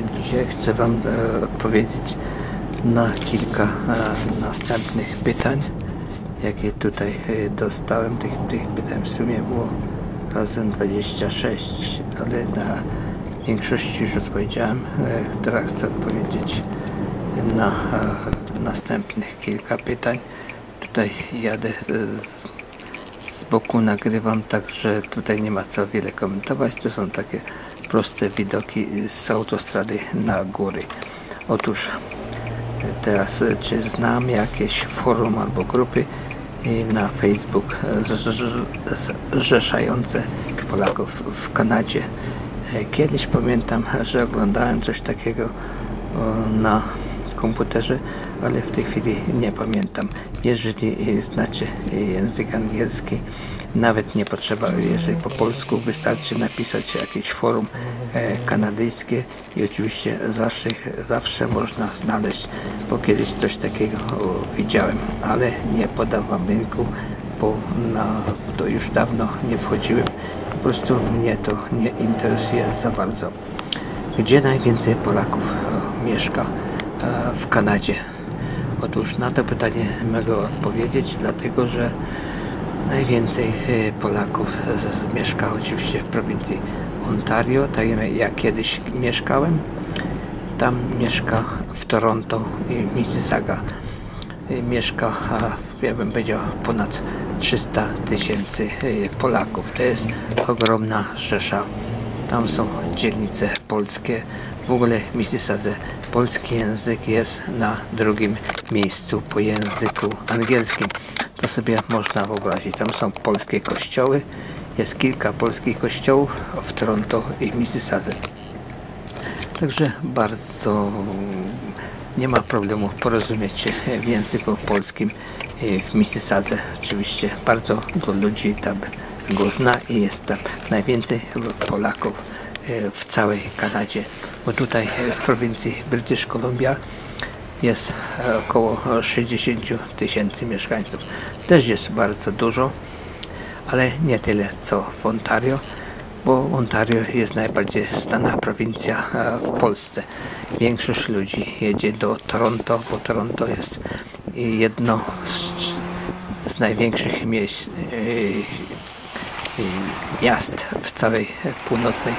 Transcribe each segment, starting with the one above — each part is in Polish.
Dzisiaj chcę Wam e, odpowiedzieć na kilka e, następnych pytań, jakie tutaj e, dostałem. Tych, tych pytań w sumie było razem 26, ale na większości już odpowiedziałem. Teraz chcę odpowiedzieć na następnych kilka pytań. Tutaj jadę z, z boku nagrywam, także tutaj nie ma co wiele komentować. To są takie proste widoki z autostrady na góry. Otóż e, teraz, e, czy znam jakieś forum albo grupy e, na Facebook zrzeszające Polaków w Kanadzie. Kiedyś pamiętam, że oglądałem coś takiego na komputerze, ale w tej chwili nie pamiętam. Jeżeli e, znacie e, język angielski, nawet nie potrzeba, jeżeli po polsku wystarczy napisać jakieś forum e, kanadyjskie i oczywiście zawsze, zawsze można znaleźć, bo kiedyś coś takiego widziałem, ale nie podam wam linku, bo na to już dawno nie wchodziłem. Po prostu mnie to nie interesuje za bardzo. Gdzie najwięcej Polaków e, mieszka e, w Kanadzie? Otóż na to pytanie mogę odpowiedzieć, dlatego że najwięcej e, Polaków mieszka oczywiście w prowincji Ontario, tak jak ja kiedyś mieszkałem. Tam mieszka w Toronto i Mississauga y, mieszka, ja bym powiedział, ponad 300 tysięcy y, Polaków. To jest ogromna rzesza. Tam są dzielnice polskie. W ogóle w Mississadze polski język jest na drugim miejscu po języku angielskim. To sobie można wyobrazić. Tam są polskie kościoły. Jest kilka polskich kościołów w Toronto i Mississadze. Także bardzo nie ma problemu porozumieć się w języku polskim w Mississadze. Oczywiście bardzo dużo ludzi tam go zna i jest tam najwięcej Polaków w całej Kanadzie. Bo tutaj e, w prowincji British Columbia jest e, około 60 tysięcy mieszkańców. Też jest bardzo dużo, ale nie tyle co w Ontario, bo Ontario jest najbardziej znana prowincja e, w Polsce. Większość ludzi jedzie do Toronto, bo Toronto jest jedno z, z największych e, e, miast w całej północnej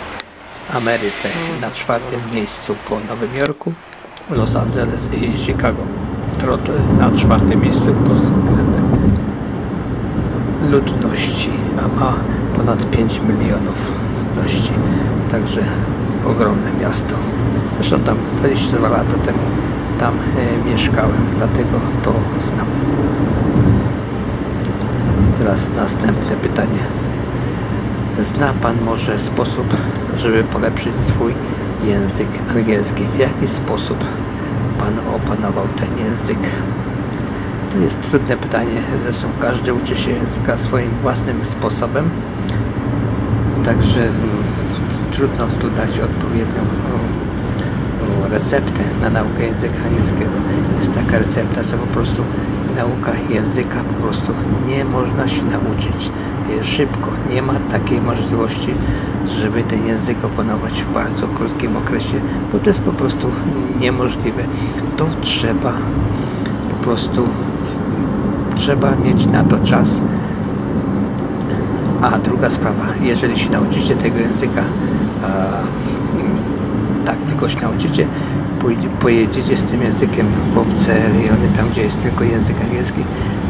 Ameryce. Na czwartym miejscu po Nowym Jorku, Los Angeles i Chicago. Toronto jest na czwartym miejscu pod względem ludności, a ma ponad 5 milionów ludności. Także ogromne miasto. Zresztą tam 22 lata temu tam e, mieszkałem, dlatego to znam. Teraz następne pytanie. Zna Pan może sposób, żeby polepszyć swój język angielski? W jaki sposób Pan opanował ten język? To jest trudne pytanie. Zresztą każdy uczy się języka swoim własnym sposobem. Także mm, trudno tu dać odpowiednią receptę na naukę języka angielskiego. Jest taka recepta, że po prostu nauka języka po prostu nie można się nauczyć e, szybko. Nie ma takiej możliwości, żeby ten język opanować w bardzo krótkim okresie, bo to jest po prostu niemożliwe. To trzeba po prostu trzeba mieć na to czas. A druga sprawa, jeżeli się nauczycie tego języka, a, tak tylko się nauczycie, pojedziecie z tym językiem w obce rejony, tam gdzie jest tylko język angielski,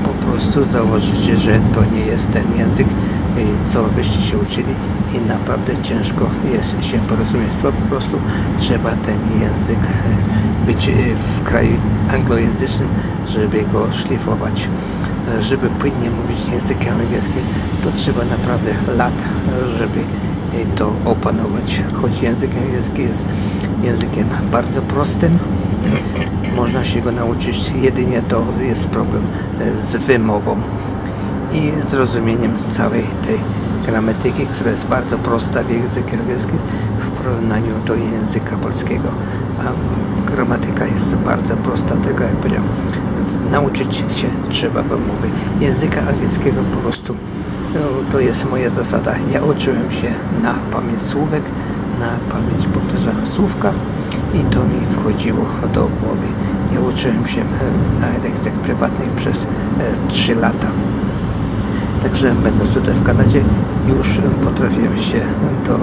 po prostu założycie, że to nie jest ten język, y, co wyście się uczyli i naprawdę ciężko jest się porozumieć. To po prostu trzeba ten język y, być y, w kraju anglojęzycznym, żeby go szlifować. Żeby płynnie mówić językiem angielskim, to trzeba naprawdę lat, żeby to opanować. Choć język angielski jest językiem bardzo prostym, można się go nauczyć, jedynie to jest problem e, z wymową i zrozumieniem całej tej gramatyki, która jest bardzo prosta w języku angielskim w porównaniu do języka polskiego. A gramatyka jest bardzo prosta, tylko jak powiedziałem, nauczyć się trzeba wymowy języka angielskiego po prostu. No, to jest moja zasada. Ja uczyłem się na pamięć słówek, na pamięć powtarzałem słówka i to mi wchodziło do głowy. Ja uczyłem się e, na lekcjach prywatnych przez 3 lata. Także będąc tutaj w Kanadzie już potrafiłem się do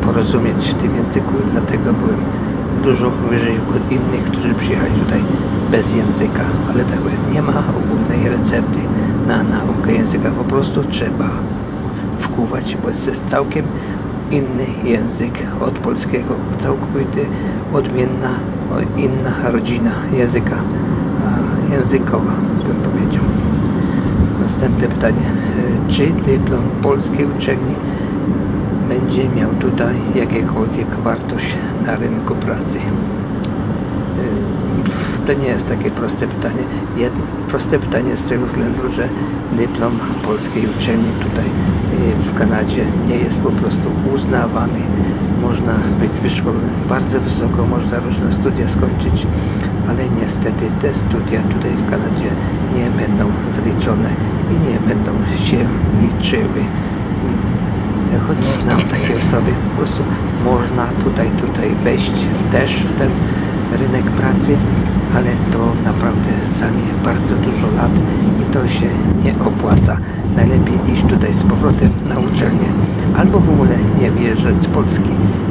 porozumieć w tym języku dlatego byłem dużo wyżej od innych, którzy przyjechali tutaj bez języka. Ale tak nie ma ogólnej recepty na naukę języka, po prostu trzeba wkuwać, bo jest całkiem inny język od polskiego, całkowicie odmienna, inna rodzina języka językowa, bym powiedział. Następne pytanie. Czy dyplom polskiej uczelni będzie miał tutaj jakiekolwiek wartość na rynku pracy? To nie jest takie proste pytanie. Jedno, proste pytanie z tego względu, że dyplom polskiej uczelni tutaj e, w Kanadzie nie jest po prostu uznawany. Można być wyszkolonym bardzo wysoko, można różne studia skończyć, ale niestety te studia tutaj w Kanadzie nie będą zaliczone i nie będą się liczyły. Choć znam takie osoby, po prostu można tutaj, tutaj wejść też w ten rynek pracy, ale to naprawdę zajmie bardzo dużo lat i to się nie opłaca. Najlepiej iść tutaj z powrotem na uczelnię albo w ogóle nie wyjeżdżać z Polski,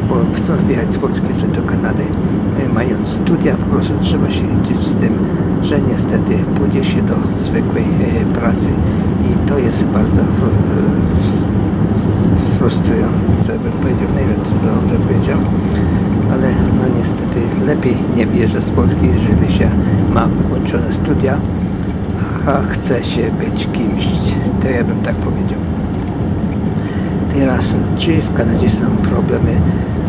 bo chcąc wyjechać z Polski do Kanady, e, mając studia, po prostu trzeba się liczyć z tym, że niestety pójdzie się do zwykłej e, pracy. I to jest bardzo e, frustrujące, bym powiedział, wiem, czy dobrze powiedział, no niestety lepiej nie bierze z Polski, jeżeli się ma ukończone studia, a chce się być kimś, to ja bym tak powiedział. Teraz, czy w Kanadzie są problemy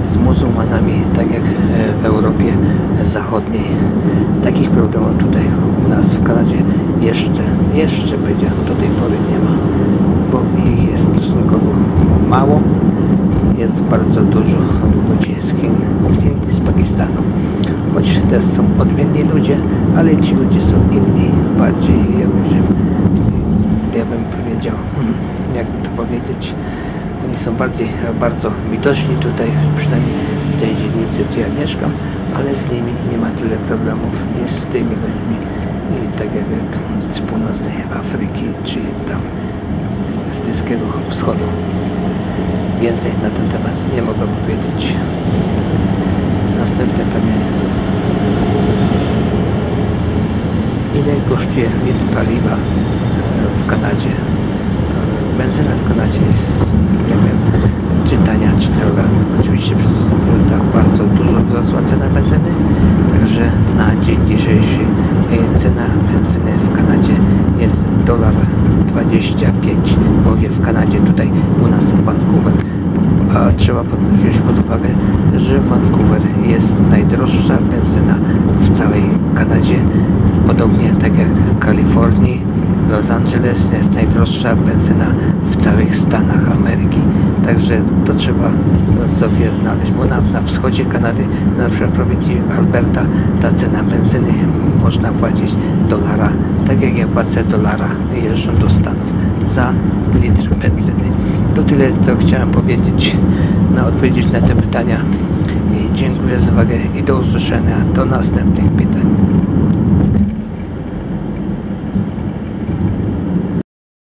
z muzułmanami, tak jak e, w Europie Zachodniej? Takich problemów tutaj u nas w Kanadzie jeszcze, jeszcze powiedziałem, do tej pory nie ma, bo ich jest stosunkowo mało. Jest bardzo dużo ludzi z Chin, Pakistanu. Choć też są odmienni ludzie, ale ci ludzie są inni, bardziej, ja bym, ja bym powiedział, hmm, jak to powiedzieć, oni są bardziej, bardzo widoczni tutaj, przynajmniej w tej dzielnicy, gdzie ja mieszkam, ale z nimi nie ma tyle problemów niż z tymi ludźmi, I tak jak, jak z północnej Afryki, czy tam z Bliskiego Wschodu. Więcej na ten temat nie mogę powiedzieć. Następne pytanie. Ile kosztuje litr paliwa e, w Kanadzie? E, benzyna w Kanadzie jest, nie wiem, czy tania, czy droga. Oczywiście przez ostatnie lata bardzo dużo wzrosła cena benzyny, także na dzień dzisiejszy e, cena benzyny w Kanadzie jest dolar 25. Mówię w Kanadzie, tutaj u nas w Vancouver. A trzeba wziąć pod uwagę, że Vancouver jest najdroższa benzyna w całej Kanadzie. Podobnie tak jak w Kalifornii, Los Angeles jest najdroższa benzyna w całych Stanach Ameryki. Także to trzeba sobie znaleźć, bo na, na wschodzie Kanady, na przykład w prowincji Alberta, ta cena benzyny można płacić dolara, tak jak ja płacę dolara jeżdżąc do Stanów za litr benzyny. To tyle, co chciałem powiedzieć, na odpowiedzieć na te pytania. I dziękuję za uwagę i do usłyszenia do następnych pytań.